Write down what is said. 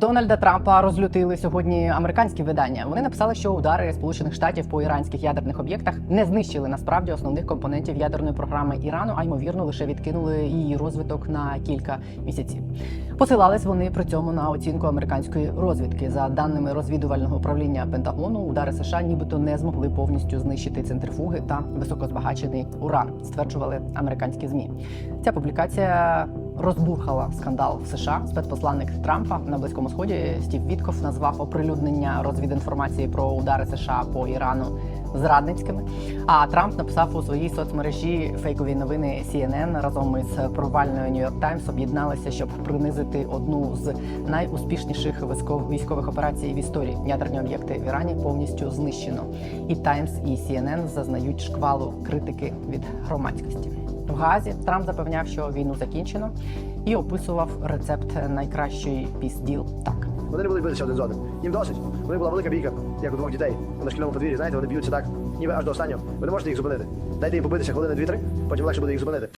Дональда Трампа розлютили сьогодні американські видання. Вони написали, що удари Сполучених Штатів по іранських ядерних об'єктах не знищили насправді основних компонентів ядерної програми Ірану, а ймовірно лише відкинули її розвиток на кілька місяців. Посилались вони при цьому на оцінку американської розвідки. За даними розвідувального управління Пентагону, удари США нібито не змогли повністю знищити центрифуги та високозбагачений уран, стверджували американські змі. Ця публікація розбурхала скандал в США. Спецпосланник Трампа на близькому сході Стів Вітков назвав оприлюднення розвідінформації про удари США по Ірану зрадницькими. А Трамп написав у своїй соцмережі фейкові новини CNN разом із провальною York Times об'єдналися, щоб принизити одну з найуспішніших військов- військових операцій в історії. Ядерні об'єкти в Ірані повністю знищено. І Times, і CNN зазнають шквалу критики від громадськості. В Газі Трамп запевняв, що війну закінчено, і описував рецепт найкращої пізділ так. Вони не були битися один з одним. Їм досить. Вони була велика бійка, як у двох дітей на шкільному подвір'ї. Знаєте, вони б'ються так, ніби аж до останнього. Ви не можете їх зупинити. Дайте їм побитися хвилини дві-три, потім легше буде їх зупинити.